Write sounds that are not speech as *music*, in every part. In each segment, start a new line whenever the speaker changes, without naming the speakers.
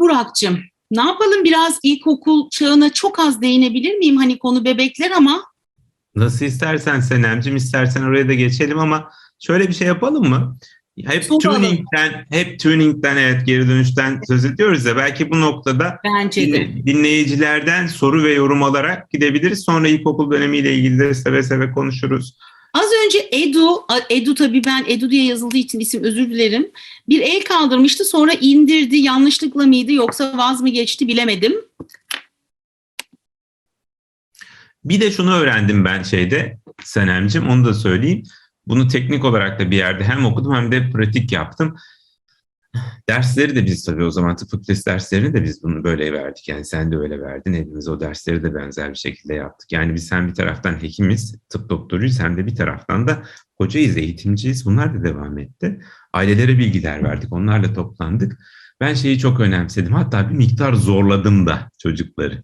Burak'cığım. Ne yapalım biraz ilkokul çağına çok az değinebilir miyim? Hani konu bebekler ama
Nasıl istersen Senemcim, istersen oraya da geçelim ama şöyle bir şey yapalım mı? Hep
Soralım.
tuning'den, hep tuning'den evet geri dönüşten söz ediyoruz ya belki bu noktada
bence de.
dinle- dinleyicilerden soru ve yorum alarak gidebiliriz. Sonra ilkokul dönemiyle ilgili de seve seve konuşuruz.
Az önce Edu, Edu tabii ben Edu diye yazıldığı için isim özür dilerim. Bir el kaldırmıştı sonra indirdi. Yanlışlıkla mıydı yoksa vaz mı geçti bilemedim.
Bir de şunu öğrendim ben şeyde Senemcim onu da söyleyeyim. Bunu teknik olarak da bir yerde hem okudum hem de pratik yaptım. Dersleri de biz tabii o zaman tıp fakültesi derslerini de biz bunu böyle verdik. Yani sen de öyle verdin. Hepimiz o dersleri de benzer bir şekilde yaptık. Yani biz hem bir taraftan hekimiz, tıp doktoruyuz hem de bir taraftan da hocayız, eğitimciyiz. Bunlar da devam etti. Ailelere bilgiler verdik. Onlarla toplandık. Ben şeyi çok önemsedim. Hatta bir miktar zorladım da çocukları.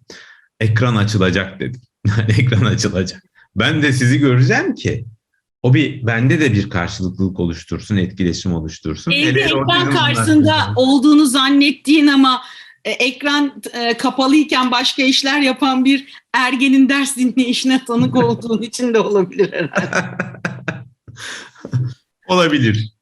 Ekran açılacak dedim. *laughs* Ekran açılacak. Ben de sizi göreceğim ki o bir bende de bir karşılıklılık oluştursun, etkileşim oluştursun.
Evde ekran karşısında
başında-
olduğunu zannettiğin ama e, ekran e, kapalıyken başka işler yapan bir ergenin ders dinleyişine tanık *laughs* olduğun için de olabilir herhalde. *laughs*
Olabilir.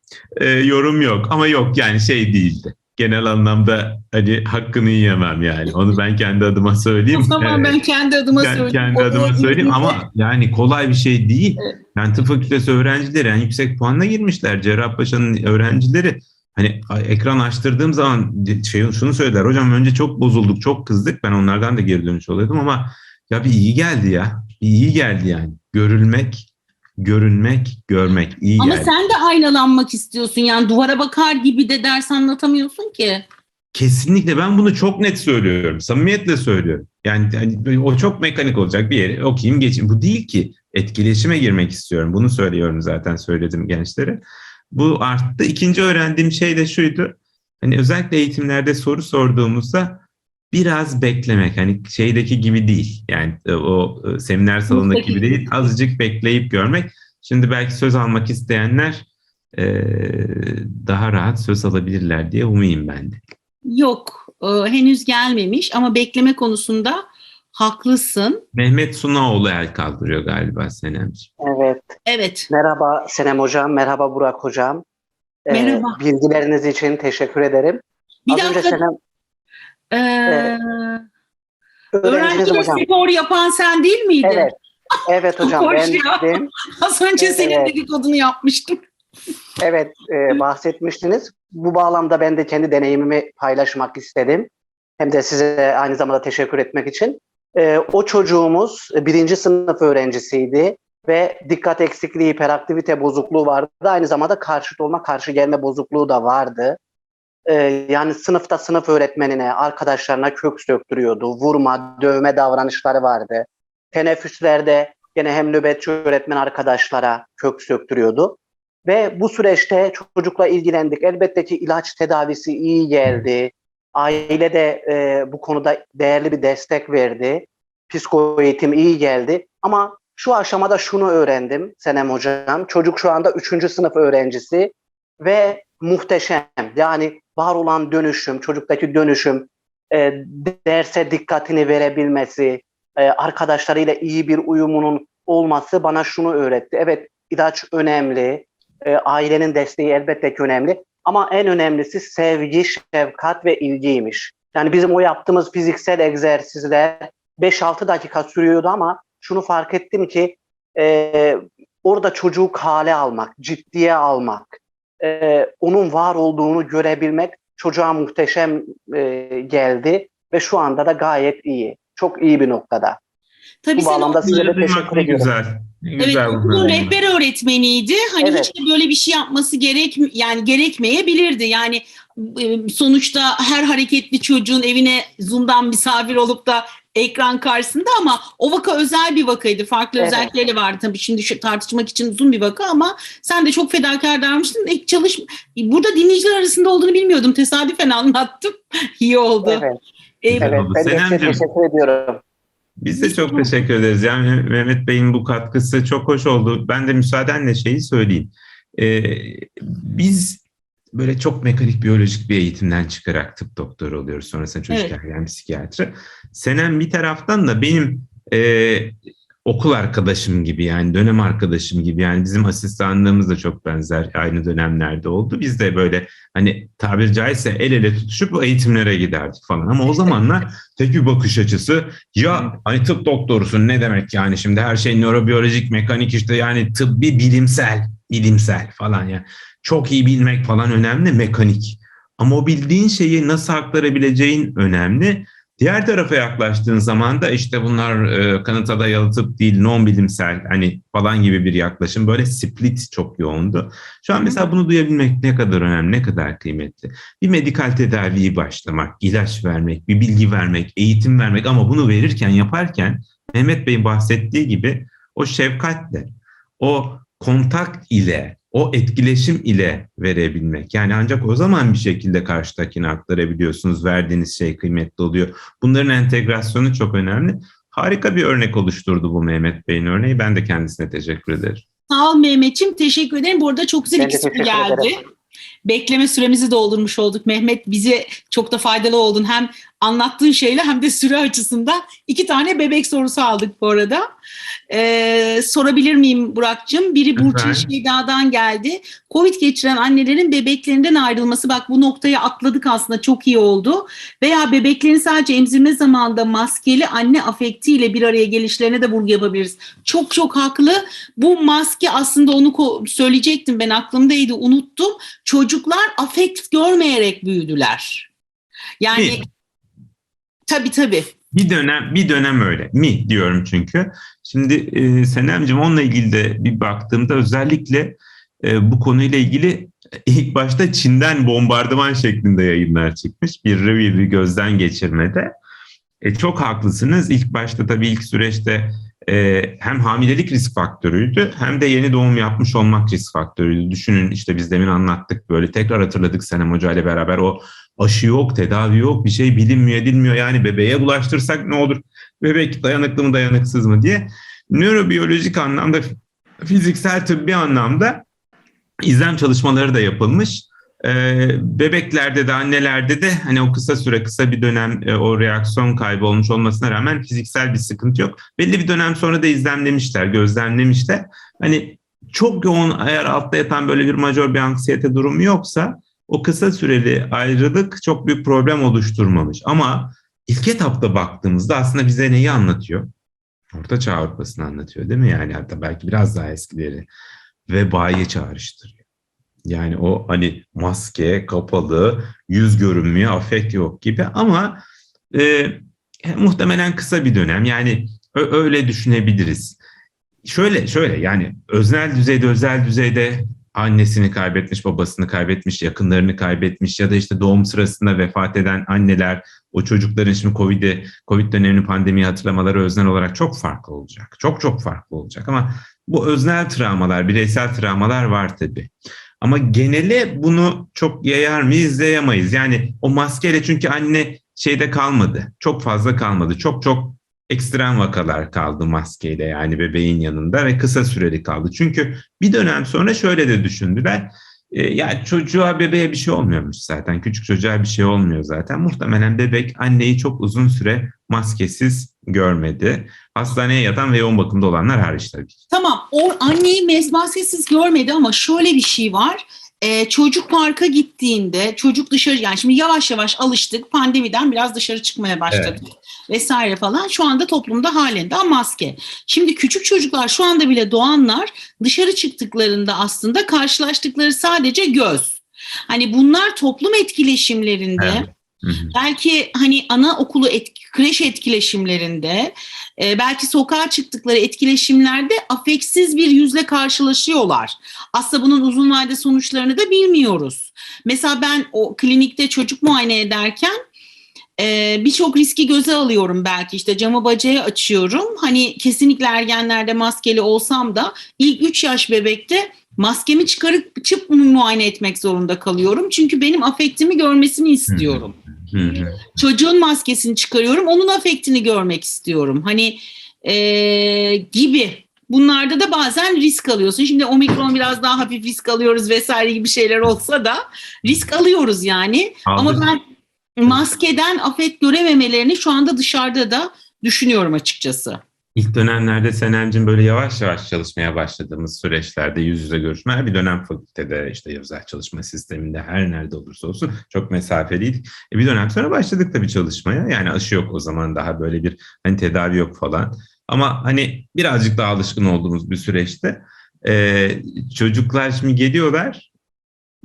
Ee, yorum yok ama yok yani şey değildi. Genel anlamda hani hakkını yiyemem yani. Onu ben kendi adıma söyleyeyim.
o zaman ben kendi adıma
Ben
söyleyeyim.
kendi adıma söyleyeyim ama yani kolay bir şey değil.
Evet.
Yani tıp fakültesi öğrencileri en yüksek puanla girmişler. Cerrahpaşa'nın öğrencileri hani ekran açtırdığım zaman şey şunu söylediler. Hocam önce çok bozulduk, çok kızdık. Ben onlardan da geri dönüş oluyordum ama ya bir iyi geldi ya. Bir iyi geldi yani. Görülmek, görünmek, görmek iyi
Ama
geldi.
sen de aynalanmak istiyorsun yani duvara bakar gibi de ders anlatamıyorsun ki.
Kesinlikle ben bunu çok net söylüyorum. Samimiyetle söylüyorum. Yani hani o çok mekanik olacak bir yere okuyayım geçeyim. Bu değil ki. Etkileşime girmek istiyorum. Bunu söylüyorum zaten söyledim gençlere. Bu arttı. İkinci öğrendiğim şey de şuydu. Hani özellikle eğitimlerde soru sorduğumuzda biraz beklemek. Hani şeydeki gibi değil. Yani e, o e, seminer salonundaki gibi değil. Azıcık bekleyip görmek. Şimdi belki söz almak isteyenler e, daha rahat söz alabilirler diye umuyum ben de.
Yok e, henüz gelmemiş ama bekleme konusunda haklısın.
Mehmet Sunaoğlu el kaldırıyor galiba Senemciğim.
Evet.
Evet
Merhaba Senem Hocam, merhaba Burak Hocam. Ee,
Merhaba.
bilgileriniz için teşekkür ederim.
bir
Az önce
dakika
Senem
e, öğrenciyle
hocam.
spor yapan sen değil miydin?
Evet. Evet hocam *laughs*
Hoş
ben
ya.
değildim. *laughs*
Az önce senin
Evet.
dedikodunu yapmıştım.
Evet e, *laughs* bahsetmiştiniz. Bu bağlamda ben de kendi deneyimimi paylaşmak istedim. Hem de size aynı zamanda teşekkür etmek için. E, o çocuğumuz birinci sınıf öğrencisiydi ve dikkat eksikliği, hiperaktivite bozukluğu vardı. Aynı zamanda karşıt olma, karşı gelme bozukluğu da vardı. E, yani sınıfta sınıf öğretmenine, arkadaşlarına kök söktürüyordu. Vurma, dövme davranışları vardı. Teneffüslerde gene hem nöbetçi öğretmen arkadaşlara kök söktürüyordu. Ve bu süreçte çocukla ilgilendik. Elbette ki ilaç tedavisi iyi geldi. Aile de e, bu konuda değerli bir destek verdi. Psiko iyi geldi. Ama şu aşamada şunu öğrendim Senem Hocam. Çocuk şu anda 3. sınıf öğrencisi ve muhteşem. Yani var olan dönüşüm, çocuktaki dönüşüm, e, derse dikkatini verebilmesi, e, arkadaşlarıyla iyi bir uyumunun olması bana şunu öğretti. Evet ilaç önemli, e, ailenin desteği elbette ki önemli. Ama en önemlisi sevgi, şefkat ve ilgiymiş. Yani bizim o yaptığımız fiziksel egzersizler 5-6 dakika sürüyordu ama şunu fark ettim ki e, orada çocuğu kale almak, ciddiye almak, e, onun var olduğunu görebilmek çocuğa muhteşem e, geldi ve şu anda da gayet iyi. Çok iyi bir noktada.
Tabii
Bu
sen
bağlamda size de teşekkür ediyorum.
güzel.
Evet, okulun rehber öğretmeniydi. Hani
Evet.
hiç de böyle bir şey yapması gerek yani gerekmeyebilirdi. Yani sonuçta her hareketli çocuğun evine Zoom'dan misafir olup da ekran karşısında ama o vaka özel bir vakaydı. Farklı
Evet.
özellikleri vardı tabii şimdi şu tartışmak için uzun bir vaka ama sen de çok fedakar davranmıştın. İlk çalış burada dinleyiciler arasında olduğunu bilmiyordum. Tesadüfen anlattım. *laughs* İyi oldu.
Evet,
E,
evet. Ben
Senemciğim.
teşekkür ediyorum.
Biz de çok teşekkür ederiz. Yani Mehmet Bey'in bu katkısı çok hoş oldu. Ben de müsaadenle şeyi söyleyeyim. Ee, biz böyle çok mekanik biyolojik bir eğitimden çıkarak tıp doktoru oluyoruz. Sonrasında çocuk
Evet.
ergen psikiyatri. Senem bir taraftan da benim e, okul arkadaşım gibi yani dönem arkadaşım gibi yani bizim asistanlığımız da çok benzer aynı dönemlerde oldu. Biz de böyle hani tabiri caizse el ele tutuşup eğitimlere giderdik falan ama o zamanlar tek bir bakış açısı ya hani tıp doktorusun ne demek yani şimdi her şey nörobiyolojik mekanik işte yani tıbbi bilimsel bilimsel falan ya çok iyi bilmek falan önemli mekanik ama o bildiğin şeyi nasıl aktarabileceğin önemli. Diğer tarafa yaklaştığın zaman da işte bunlar e, kanıta dayalı tıp değil, non bilimsel hani falan gibi bir yaklaşım. Böyle split çok yoğundu. Şu an mesela bunu duyabilmek ne kadar önemli, ne kadar kıymetli. Bir medikal tedaviyi başlamak, ilaç vermek, bir bilgi vermek, eğitim vermek ama bunu verirken, yaparken Mehmet Bey'in bahsettiği gibi o şefkatle, o kontak ile, o etkileşim ile verebilmek. Yani ancak o zaman bir şekilde karşıdakine aktarabiliyorsunuz. Verdiğiniz şey kıymetli oluyor. Bunların entegrasyonu çok önemli. Harika bir örnek oluşturdu bu Mehmet Bey'in örneği. Ben de kendisine teşekkür ederim.
Sağ ol Mehmet'ciğim. Teşekkür ederim. Bu arada çok güzel
Ben
iki soru geldi.
ederim.
Bekleme süremizi doldurmuş olduk. Mehmet bize çok da faydalı oldun. Hem anlattığın şeyle hem de süre açısından iki tane bebek sorusu aldık bu arada. Ee, sorabilir miyim Burak'cığım? Biri Burçin. Şeyda'dan geldi. Covid geçiren annelerin bebeklerinden ayrılması. Bak bu noktayı atladık aslında çok iyi oldu. Veya bebeklerin sadece emzirme zamanında maskeli anne afektiyle bir araya gelişlerine de vurgu yapabiliriz. Çok çok haklı. Bu maske aslında onu söyleyecektim ben aklımdaydı unuttum. Çocuklar afekt görmeyerek büyüdüler. Yani
Mi?
tabii tabii.
Bir dönem bir dönem öyle mi diyorum çünkü. Şimdi e, Senemciğim onunla ilgili de bir baktığımda özellikle e, bu konuyla ilgili ilk başta Çin'den bombardıman şeklinde yayınlar çıkmış. Bir review, bir gözden geçirmede. E, çok haklısınız. İlk başta tabii ilk süreçte e, hem hamilelik risk faktörüydü hem de yeni doğum yapmış olmak risk faktörüydü. Düşünün işte biz demin anlattık böyle tekrar hatırladık Senem Hoca ile beraber o aşı yok, tedavi yok, bir şey bilinmiyor, edilmiyor. Yani bebeğe bulaştırsak ne olur? Bebek dayanıklı mı, dayanıksız mı diye. Nörobiyolojik anlamda, fiziksel tıbbi anlamda izlem çalışmaları da yapılmış. Ee, bebeklerde de annelerde de hani o kısa süre kısa bir dönem e, o reaksiyon kaybı olmuş olmasına rağmen fiziksel bir sıkıntı yok. Belli bir dönem sonra da izlemlemişler, gözlemlemişler. Hani çok yoğun eğer altta yatan böyle bir majör bir anksiyete durumu yoksa o kısa süreli ayrılık çok büyük problem oluşturmamış. Ama ilk etapta baktığımızda aslında bize neyi anlatıyor? Orta Çağ Avrupa'sını anlatıyor değil mi? Yani hatta belki biraz daha eskileri. Vebayı çağrıştırıyor. Yani o hani maske, kapalı, yüz görünmüyor, afekt yok gibi ama e, muhtemelen kısa bir dönem. Yani öyle düşünebiliriz. Şöyle şöyle yani öznel düzeyde özel düzeyde annesini kaybetmiş, babasını kaybetmiş, yakınlarını kaybetmiş ya da işte doğum sırasında vefat eden anneler, o çocukların şimdi Covid'i, Covid dönemini pandemiyi hatırlamaları öznel olarak çok farklı olacak. Çok çok farklı olacak ama bu öznel travmalar, bireysel travmalar var tabii. Ama genele bunu çok yayar mıyız, yayamayız. Yani o maskeyle çünkü anne şeyde kalmadı. Çok fazla kalmadı. Çok çok ekstrem vakalar kaldı maskeyle yani bebeğin yanında ve kısa süreli kaldı. Çünkü bir dönem sonra şöyle de düşündüler. E, ya çocuğa bebeğe bir şey olmuyormuş zaten. Küçük çocuğa bir şey olmuyor zaten. Muhtemelen bebek anneyi çok uzun süre maskesiz görmedi. Hastaneye yatan ve yoğun bakımda olanlar hariç tabii.
Tamam o anneyi mezbahsesiz görmedi ama şöyle bir şey var. Ee, çocuk parka gittiğinde çocuk dışarı yani şimdi yavaş yavaş alıştık pandemiden biraz dışarı çıkmaya başladık vesaire falan şu anda toplumda halen daha maske. Şimdi küçük çocuklar şu anda bile doğanlar dışarı çıktıklarında aslında karşılaştıkları sadece göz. Hani bunlar toplum etkileşimlerinde
Evet. Hı hı.
belki hani anaokulu et, kreş etkileşimlerinde e, belki sokağa çıktıkları etkileşimlerde afeksiz bir yüzle karşılaşıyorlar. Aslında bunun uzun vade sonuçlarını da bilmiyoruz. Mesela ben o klinikte çocuk muayene ederken e, birçok riski göze alıyorum belki işte camı bacağı açıyorum. Hani kesinlikle ergenlerde maskeli olsam da ilk 3 yaş bebekte maskemi çıkarıp çıp muayene etmek zorunda kalıyorum. Çünkü benim afektimi görmesini istiyorum.
Hı hı.
Çocuğun maskesini çıkarıyorum, onun afektini görmek istiyorum. Hani e, gibi bunlarda da bazen risk alıyorsun. Şimdi omikron biraz daha hafif risk alıyoruz vesaire gibi şeyler olsa da risk alıyoruz yani. Ama
Aldık.
ben maskeden afet görememelerini şu anda dışarıda da düşünüyorum açıkçası.
İlk dönemlerde Senemcim böyle yavaş yavaş çalışmaya başladığımız süreçlerde yüz yüze görüşmeler bir dönem fakültede işte özel çalışma sisteminde her nerede olursa olsun çok mesafeliydik. E bir dönem sonra başladık tabii çalışmaya. Yani aşı yok o zaman daha böyle bir hani tedavi yok falan. Ama hani birazcık daha alışkın olduğumuz bir süreçte e, çocuklar şimdi geliyorlar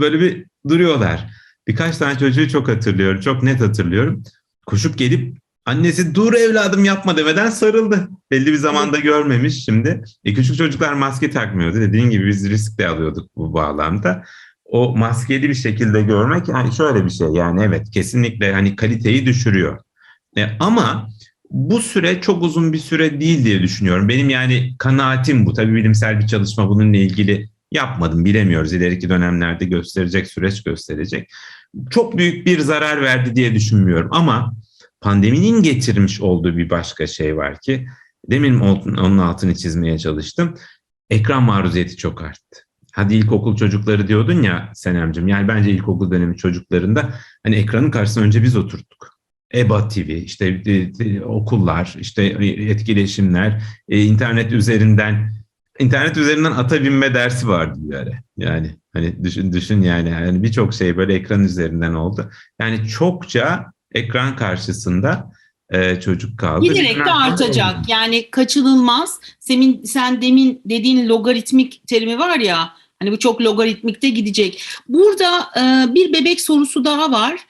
böyle bir duruyorlar. Birkaç tane çocuğu çok hatırlıyorum, çok net hatırlıyorum. Koşup gelip annesi dur evladım yapma demeden sarıldı. Belli bir zamanda görmemiş şimdi. E, küçük çocuklar maske takmıyordu. Dediğin gibi biz risk de alıyorduk bu bağlamda. O maskeli bir şekilde görmek yani şöyle bir şey yani evet kesinlikle hani kaliteyi düşürüyor. E, ama bu süre çok uzun bir süre değil diye düşünüyorum. Benim yani kanaatim bu. Tabii bilimsel bir çalışma bununla ilgili yapmadım bilemiyoruz. İleriki dönemlerde gösterecek süreç gösterecek. Çok büyük bir zarar verdi diye düşünmüyorum ama pandeminin getirmiş olduğu bir başka şey var ki demin onun altını çizmeye çalıştım. Ekran maruziyeti çok arttı. Hadi ilkokul çocukları diyordun ya Senemcim. Yani bence ilkokul dönemi çocuklarında hani ekranın karşısına önce biz oturduk. EBA TV, işte e, e, okullar, işte etkileşimler, e, internet üzerinden internet üzerinden ata binme dersi vardı bir ara. Yani hani düşün düşün yani yani birçok şey böyle ekran üzerinden oldu. Yani çokça ekran karşısında e, çocuk kaldı.
Giderek de artacak. Yani kaçınılmaz. Senin sen demin dediğin logaritmik terimi var ya. Hani bu çok logaritmikte gidecek. Burada e, bir bebek sorusu daha var.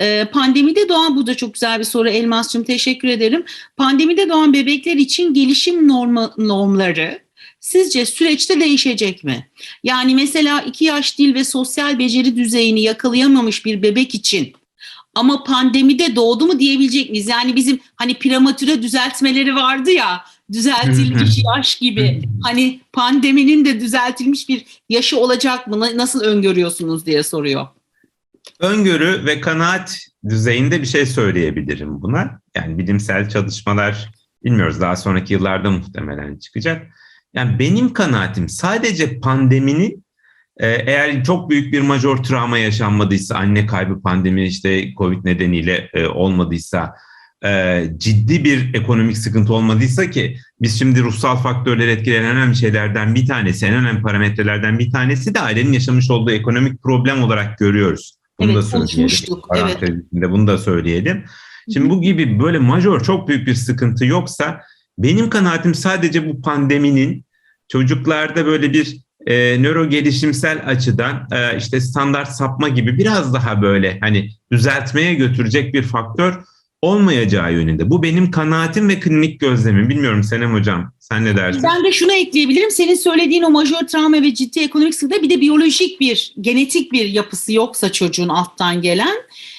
E, pandemide doğan, bu da çok güzel bir soru Elmas'cığım teşekkür ederim. Pandemide doğan bebekler için gelişim norma, normları sizce süreçte değişecek mi? Yani mesela iki yaş dil ve sosyal beceri düzeyini yakalayamamış bir bebek için ama pandemide doğdu mu diyebilecek miyiz? Yani bizim hani prematüre düzeltmeleri vardı ya düzeltilmiş *laughs* yaş gibi. Hani pandeminin de düzeltilmiş bir yaşı olacak mı? Nasıl öngörüyorsunuz diye soruyor.
Öngörü ve kanaat düzeyinde bir şey söyleyebilirim buna. Yani bilimsel çalışmalar bilmiyoruz daha sonraki yıllarda muhtemelen çıkacak. Yani benim kanaatim sadece pandeminin eğer çok büyük bir major travma yaşanmadıysa, anne kaybı pandemi işte Covid nedeniyle olmadıysa, ciddi bir ekonomik sıkıntı olmadıysa ki biz şimdi ruhsal faktörler etkileyen en önemli şeylerden bir tanesi, en önemli parametrelerden bir tanesi de ailenin yaşamış olduğu ekonomik problem olarak görüyoruz. Bunu
evet,
da söyleyelim.
Evet.
Bunu da söyleyelim. Şimdi bu gibi böyle major çok büyük bir sıkıntı yoksa benim kanaatim sadece bu pandeminin çocuklarda böyle bir e, nöro gelişimsel açıdan e, işte standart sapma gibi biraz daha böyle hani düzeltmeye götürecek bir faktör olmayacağı yönünde. Bu benim kanaatim ve klinik gözlemim. Bilmiyorum Senem Hocam sen ne dersin?
Ben de şunu ekleyebilirim. Senin söylediğin o majör travma ve ciddi ekonomik sıkıntı bir de biyolojik bir, genetik bir yapısı yoksa çocuğun alttan gelen.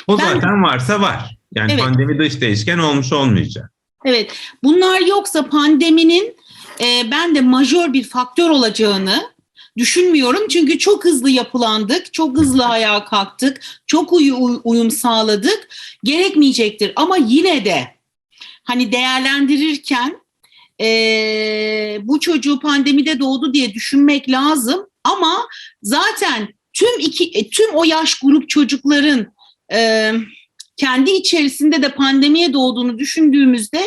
O
ben,
zaten varsa var. Yani evet. pandemi dış değişken olmuş olmayacak.
Evet. Bunlar yoksa pandeminin e, ben de majör bir faktör olacağını düşünmüyorum. Çünkü çok hızlı yapılandık, çok hızlı *laughs* ayağa kalktık, çok uy- uyum sağladık. Gerekmeyecektir ama yine de hani değerlendirirken e, bu çocuğu pandemide doğdu diye düşünmek lazım. Ama zaten tüm iki tüm o yaş grup çocukların e, kendi içerisinde de pandemiye doğduğunu düşündüğümüzde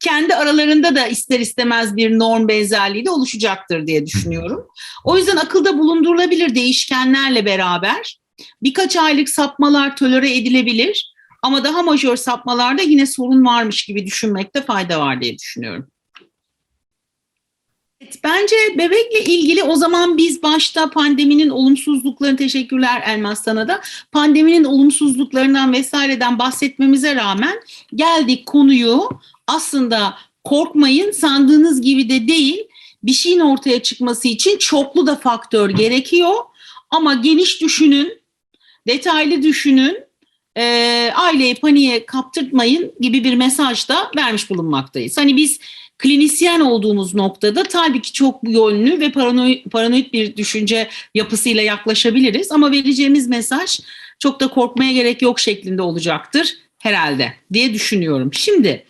kendi aralarında da ister istemez bir norm benzerliği de oluşacaktır diye düşünüyorum. O yüzden akılda bulundurulabilir değişkenlerle beraber birkaç aylık sapmalar tolere edilebilir ama daha majör sapmalarda yine sorun varmış gibi düşünmekte fayda var diye düşünüyorum. Evet, bence bebekle ilgili o zaman biz başta pandeminin olumsuzluklarını teşekkürler Elmas sana da pandeminin olumsuzluklarından vesaireden bahsetmemize rağmen geldik konuyu aslında korkmayın sandığınız gibi de değil bir şeyin ortaya çıkması için çoklu da faktör gerekiyor ama geniş düşünün detaylı düşünün e, aileyi paniğe kaptırtmayın gibi bir mesaj da vermiş bulunmaktayız. Hani biz klinisyen olduğumuz noktada tabii ki çok yönlü ve paranoid, paranoid bir düşünce yapısıyla yaklaşabiliriz ama vereceğimiz mesaj çok da korkmaya gerek yok şeklinde olacaktır herhalde diye düşünüyorum. Şimdi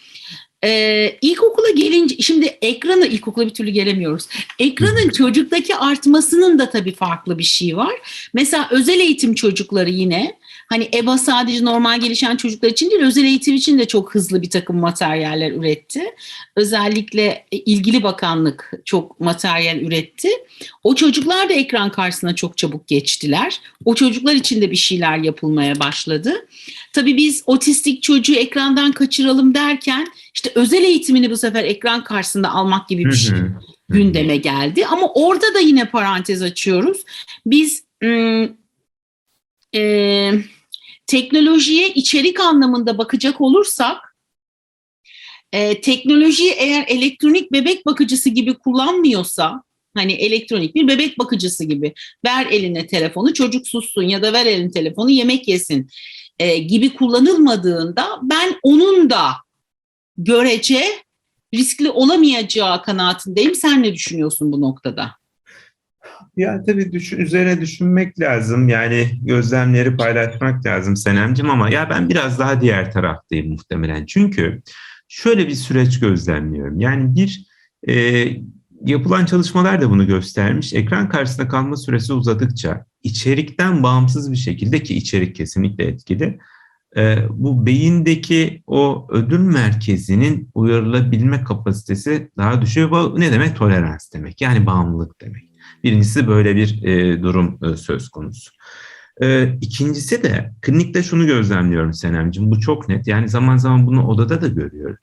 Ee, ilkokula gelince şimdi ekranı ilkokula bir türlü gelemiyoruz. Ekranın çocuktaki artmasının da tabii farklı bir şey var. Mesela özel eğitim çocukları yine hani EBA sadece normal gelişen çocuklar için değil özel eğitim için de çok hızlı bir takım materyaller üretti. Özellikle ilgili bakanlık çok materyal üretti. O çocuklar da ekran karşısına çok çabuk geçtiler. O çocuklar için de bir şeyler yapılmaya başladı. Tabii biz otistik çocuğu ekrandan kaçıralım derken işte özel eğitimini bu sefer ekran karşısında almak gibi bir şey
Hı hı.
gündeme geldi. Ama orada da yine parantez açıyoruz. Biz ım, e, teknolojiye içerik anlamında bakacak olursak e, teknolojiyi eğer elektronik bebek bakıcısı gibi kullanmıyorsa hani elektronik bir bebek bakıcısı gibi ver eline telefonu çocuk sussun ya da ver eline telefonu yemek yesin e, gibi kullanılmadığında ben onun da görece riskli olamayacağı kanaatindeyim. Sen ne düşünüyorsun bu noktada?
Ya tabii düşün, üzerine düşünmek lazım. Yani gözlemleri paylaşmak lazım Senemcim ama ya ben biraz daha diğer taraftayım muhtemelen. Çünkü şöyle bir süreç gözlemliyorum. Yani bir e, yapılan çalışmalar da bunu göstermiş. Ekran karşısında kalma süresi uzadıkça içerikten bağımsız bir şekilde ki içerik kesinlikle etkili. e, bu beyindeki o ödül merkezinin uyarılabilme kapasitesi daha düşüyor. Ne demek? Tolerans demek. Yani bağımlılık demek. Birincisi böyle bir e, durum e, söz konusu. E, ikincisi de klinikte şunu gözlemliyorum Senemciğim. Bu çok net. Yani zaman zaman bunu odada da görüyorum.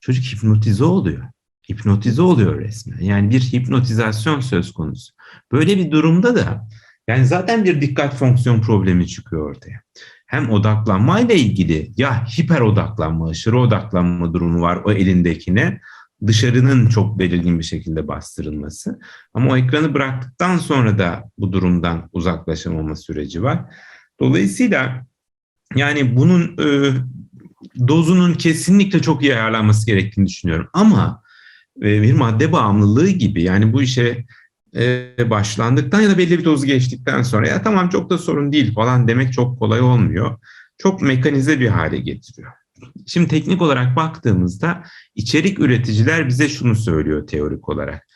Çocuk hipnotize oluyor. Hipnotize oluyor resmen. Yani bir hipnotizasyon söz konusu. Böyle bir durumda da yani zaten bir dikkat fonksiyon problemi çıkıyor ortaya. Hem odaklanmayla ilgili ya hiper odaklanma, aşırı odaklanma durumu var o elindekine dışarının çok belirgin bir şekilde bastırılması. Ama o ekranı bıraktıktan sonra da bu durumdan uzaklaşamama süreci var. Dolayısıyla yani bunun e, dozunun kesinlikle çok iyi ayarlanması gerektiğini düşünüyorum. Ama e, bir madde bağımlılığı gibi yani bu işe e, başlandıktan ya da belli bir dozu geçtikten sonra ya tamam çok da sorun değil falan demek çok kolay olmuyor. Çok mekanize bir hale getiriyor. Şimdi teknik olarak baktığımızda içerik üreticiler bize şunu söylüyor teorik olarak.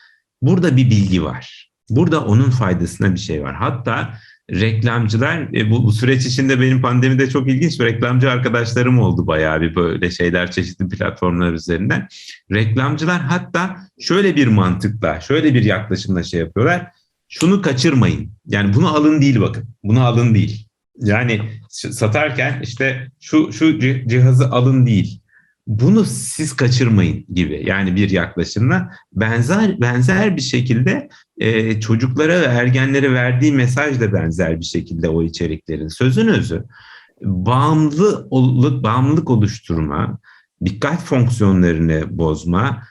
Burada bir bilgi var. Burada onun faydasına bir şey var. Hatta reklamcılar e, bu, bu süreç içinde benim pandemide çok ilginç bir reklamcı arkadaşlarım oldu bayağı bir böyle şeyler çeşitli platformlar üzerinden. Reklamcılar hatta şöyle bir mantıkla, şöyle bir yaklaşımla şey yapıyorlar. Şunu kaçırmayın. Yani bunu alın değil bakın. Bunu alın değil. Yani satarken işte şu şu cihazı alın değil. Bunu siz kaçırmayın gibi yani bir yaklaşımla benzer benzer bir şekilde e, çocuklara ve ergenlere verdiği mesaj da benzer bir şekilde o içeriklerin sözün özü bağımlı bağımlılık oluşturma, dikkat fonksiyonlarını bozma,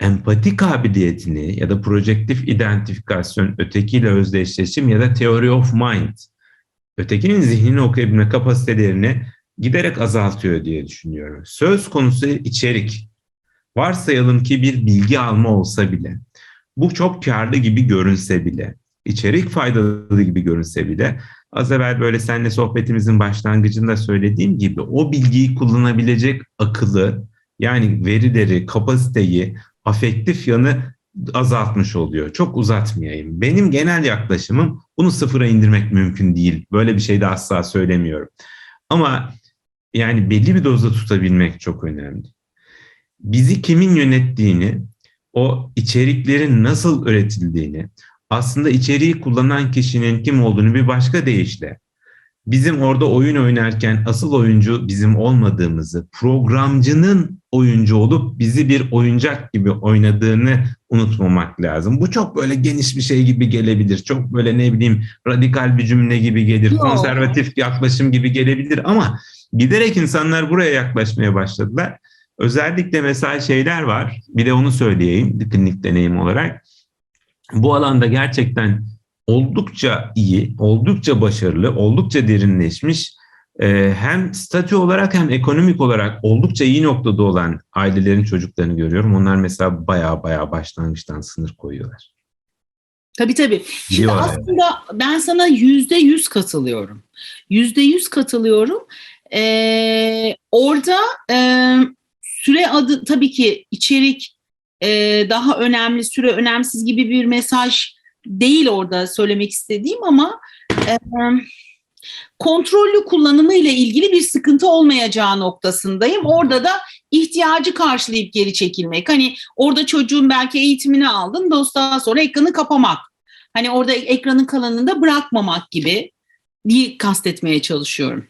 empati kabiliyetini ya da projektif identifikasyon, ötekiyle özdeşleşim ya da theory of mind, ötekinin zihnini okuyabilme kapasitelerini giderek azaltıyor diye düşünüyorum. Söz konusu içerik. Varsayalım ki bir bilgi alma olsa bile, bu çok karlı gibi görünse bile, içerik faydalı gibi görünse bile, az evvel böyle seninle sohbetimizin başlangıcında söylediğim gibi o bilgiyi kullanabilecek akıllı, yani verileri, kapasiteyi, afektif yanı azaltmış oluyor. Çok uzatmayayım. Benim genel yaklaşımım bunu sıfıra indirmek mümkün değil. Böyle bir şey de asla söylemiyorum. Ama yani belli bir dozda tutabilmek çok önemli. Bizi kimin yönettiğini, o içeriklerin nasıl üretildiğini, aslında içeriği kullanan kişinin kim olduğunu bir başka deyişle bizim orada oyun oynarken asıl oyuncu bizim olmadığımızı, programcının oyuncu olup bizi bir oyuncak gibi oynadığını unutmamak lazım. Bu çok böyle geniş bir şey gibi gelebilir. Çok böyle ne bileyim radikal bir cümle gibi gelir.
Yok.
Konservatif yaklaşım gibi gelebilir ama giderek insanlar buraya yaklaşmaya başladılar. Özellikle mesela şeyler var. Bir de onu söyleyeyim klinik deneyim olarak. Bu alanda gerçekten oldukça iyi, oldukça başarılı, oldukça derinleşmiş e, hem statü olarak hem ekonomik olarak oldukça iyi noktada olan ailelerin çocuklarını görüyorum. Onlar mesela baya baya başlangıçtan sınır koyuyorlar.
Tabii tabii. Şimdi
Diyorlar
aslında ben sana yüzde yüz katılıyorum. Yüzde yüz katılıyorum. Ee, orada e, süre adı tabii ki içerik e, daha önemli, süre önemsiz gibi bir mesaj değil orada söylemek istediğim ama e, kontrollü kullanımı ile ilgili bir sıkıntı olmayacağı noktasındayım. Orada da ihtiyacı karşılayıp geri çekilmek. Hani orada çocuğun belki eğitimini aldın, daha sonra ekranı kapamak. Hani orada ekranın kalanında bırakmamak gibi bir kastetmeye çalışıyorum.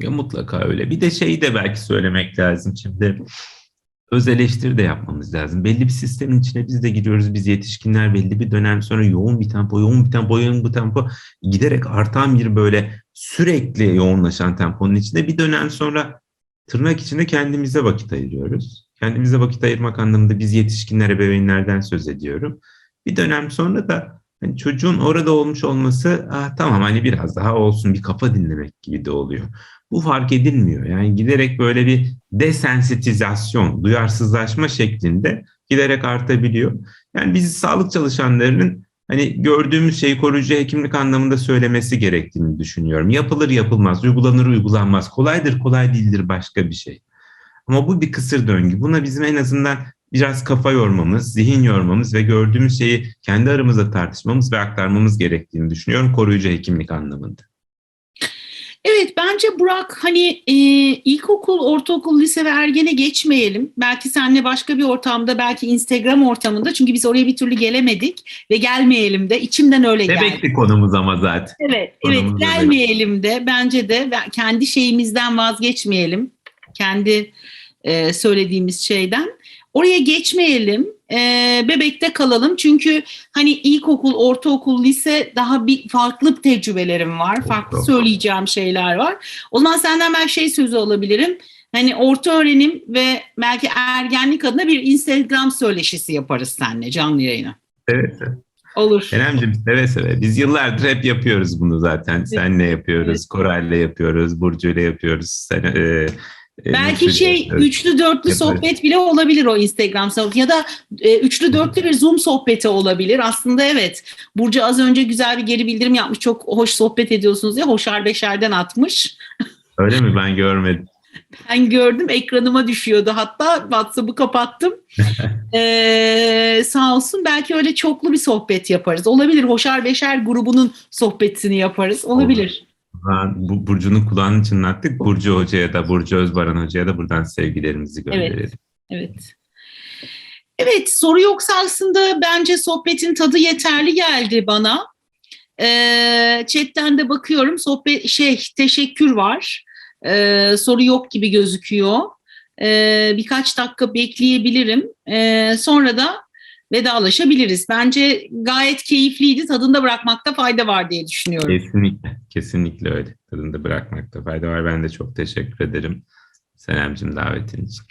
Ya mutlaka öyle. Bir de şeyi de belki söylemek lazım şimdi. Öz eleştiri de yapmamız lazım. Belli bir sistemin içine biz de giriyoruz. Biz yetişkinler belli bir dönem sonra yoğun bir tempo, yoğun bir tempo, yoğun bir tempo giderek artan bir böyle sürekli yoğunlaşan temponun içinde bir dönem sonra tırnak içinde kendimize vakit ayırıyoruz. Kendimize vakit ayırmak anlamında biz yetişkinler, ebeveynlerden söz ediyorum. Bir dönem sonra da hani çocuğun orada olmuş olması ah, tamam hani biraz daha olsun bir kafa dinlemek gibi de oluyor. Bu fark edilmiyor. Yani giderek böyle bir desensitizasyon, duyarsızlaşma şeklinde giderek artabiliyor. Yani biz sağlık çalışanlarının hani gördüğümüz şeyi koruyucu hekimlik anlamında söylemesi gerektiğini düşünüyorum. Yapılır yapılmaz, uygulanır uygulanmaz, kolaydır kolay değildir başka bir şey. Ama bu bir kısır döngü. Buna bizim en azından biraz kafa yormamız, zihin yormamız ve gördüğümüz şeyi kendi aramızda tartışmamız ve aktarmamız gerektiğini düşünüyorum koruyucu hekimlik anlamında.
Evet bence Burak hani e, ilkokul, ortaokul, lise ve ergene geçmeyelim. Belki seninle başka bir ortamda, belki Instagram ortamında çünkü biz oraya bir türlü gelemedik ve gelmeyelim de içimden öyle geldi.
Bebekli konumuz ama zaten.
Evet,
Konumuz
evet gelmeyelim de bence de kendi şeyimizden vazgeçmeyelim. Kendi e, söylediğimiz şeyden. Oraya geçmeyelim, e, bebekte kalalım. Çünkü hani ilkokul, ortaokul, lise daha bir farklı tecrübelerim var. Farklı söyleyeceğim şeyler var. O zaman senden ben şey sözü alabilirim. Hani orta öğrenim ve belki ergenlik adına bir Instagram söyleşisi yaparız seninle canlı yayına.
Evet. evet.
Olur.
Kerem'cim seve seve. Biz yıllardır hep yapıyoruz bunu zaten. Senle yapıyoruz,
Evet.
Koray'la yapıyoruz, Burcu'yla yapıyoruz. Sen, e,
Belki
Nurşin'le
şey
yapıyoruz.
üçlü dörtlü
Yaparız.
sohbet bile olabilir o Instagram sohbeti ya da e, üçlü dörtlü bir Zoom sohbeti olabilir. Aslında evet. Burcu az önce güzel bir geri bildirim yapmış. Çok hoş sohbet ediyorsunuz diye hoşar beşerden atmış.
Öyle mi? Ben görmedim. *laughs*
Ben gördüm ekranıma düşüyordu hatta WhatsApp'ı kapattım. *laughs* Ee, sağ olsun belki öyle çoklu bir sohbet yaparız. Olabilir Hoşar Beşer grubunun sohbetini yaparız. Olabilir.
Ben bu Burcu'nun kulağını çınlattık. Burcu Hoca'ya da, Burcu Özbaran Hoca'ya da buradan sevgilerimizi gönderelim.
Evet. Evet soru yoksa aslında bence sohbetin tadı yeterli geldi bana. Ee, chatten de bakıyorum sohbet şey teşekkür var. Ee, soru yok gibi gözüküyor. Ee, birkaç dakika bekleyebilirim. Ee, sonra da vedalaşabiliriz. Bence gayet keyifliydi. Tadında bırakmakta fayda var diye düşünüyorum.
Kesinlikle, kesinlikle öyle. Tadında bırakmakta fayda var. Ben de çok teşekkür ederim Senem'cim davetin için.